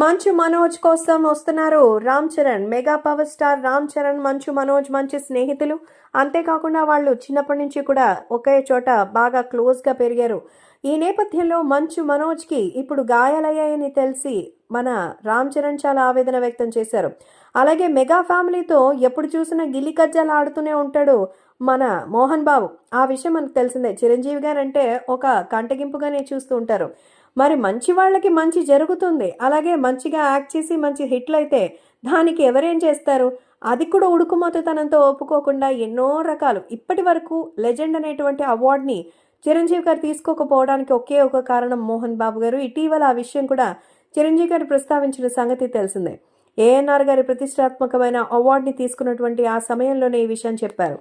మంచు మనోజ్ కోసం వస్తున్నారు. Ram Charan mega power star Ram Charan Manchu Manoj మంచి స్నేహితులు. అంతేకాకుండా వాళ్ళు చిన్నప్పటి నుంచి కూడా ఒకే చోట బాగా క్లోజ్గా పెరిగారు. ఈ నేపథ్యంలో మంచు మనోజ్కి ఇప్పుడు గాయాలయ్యాయని తెలిసి మన రామ్ చరణ్ చాలా ఆవేదన వ్యక్తం చేశారు. అలాగే మెగా ఫ్యామిలీతో ఎప్పుడు చూసినా గిల్లి కజ్జాలు ఆడుతూనే ఉంటాడు మన మోహన్ బాబు. ఆ విషయం మనకు తెలిసిందే. చిరంజీవి గారు అంటే ఒక కంటగింపుగానే చూస్తూ ఉంటారు. మరి మంచి వాళ్ళకి మంచి జరుగుతుంది. అలాగే మంచిగా యాక్ట్ చేసి మంచి హిట్లు అయితే దానికి ఎవరేం చేస్తారు? అది కూడా ఉడుకుమతతనంతో ఒప్పుకోకుండా ఎన్నో రకాలు. ఇప్పటి వరకు లెజెండ్ అనేటువంటి అవార్డుని చిరంజీవి గారు తీసుకోకపోవడానికి ఒకే ఒక కారణం మోహన్ బాబు గారు. ఇటీవల ఆ విషయం కూడా చిరంజీవి గారు ప్రస్తావించిన సంగతి తెలిసిందే. ఏఎన్ఆర్ గారి ప్రతిష్టాత్మకమైన అవార్డుని తీసుకున్నటువంటి ఆ సమయంలోనే ఈ విషయం చెప్పారు.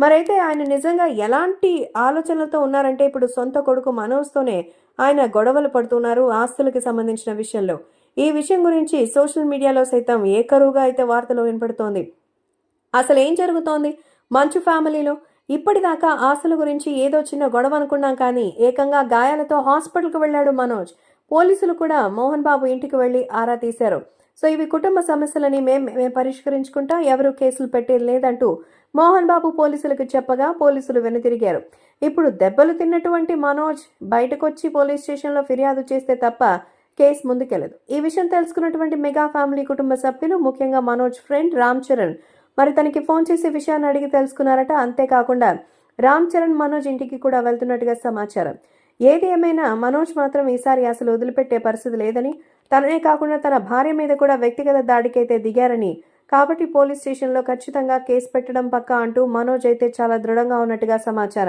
మరైతే ఆయన నిజంగా ఎలాంటి ఆలోచనలతో ఉన్నారంటే ఇప్పుడు సొంత కొడుకు మనోజ్తోనే ఆయన గొడవలు పడుతున్నారు ఆస్తులకి సంబంధించిన విషయంలో. ఈ విషయం గురించి సోషల్ మీడియాలో సైతం ఏకరువుగా అయితే వార్తలు వినపడుతోంది. అసలు ఏం జరుగుతోంది? మంచు ఫ్యామిలీలో ఇప్పటిదాకా ఆస్తుల గురించి ఏదో చిన్న గొడవ అనుకున్నాం కానీ ఏకంగా గాయాలతో హాస్పిటల్కి వెళ్ళాడు మనోజ్. పోలీసులు కూడా మోహన్ బాబు ఇంటికి వెళ్ళి ఆరా తీశారు. సో ఇవి కుటుంబ సమస్యలని మేం మేము పరిష్కరించుకుంటా ఎవరు కేసులు పెట్టేది లేదంటూ మోహన్ బాబు పోలీసులకు చెప్పగా పోలీసులు వెనుతిరిగారు. ఇప్పుడు దెబ్బలు తిన్నటువంటి మనోజ్ బయటకొచ్చి పోలీస్ స్టేషన్లో ఫిర్యాదు చేస్తే తప్ప కేసు ముందుకెళ్ళదు. ఈ విషయం తెలుసుకున్నటువంటి మెగా ఫ్యామిలీ కుటుంబ సభ్యులు ముఖ్యంగా మనోజ్ ఫ్రెండ్ రామ్ చరణ్. మరి తనకి ఫోన్ చేసి విషయాన్ని అడిగి తెలుసుకున్నారట. అంతేకాకుండా రామ్ చరణ్ మనోజ్ ఇంటికి కూడా వెళ్తున్నట్టుగా సమాచారం. ఏది ఏమైనా మనోజ్ మాత్రం ఈసారి అసలు వదిలిపెట్టే పరిస్థితి లేదని తననే కాకుండా తన భార్య మీద కూడా వ్యక్తిగత దాడికైతే దిగారని కాబట్టి పోలీస్ స్టేషన్లో ఖచ్చితంగా కేసు పెట్టడం పక్కా అంటూ మనోజ్ అయితే చాలా దృఢంగా ఉన్నట్టుగా సమాచారం.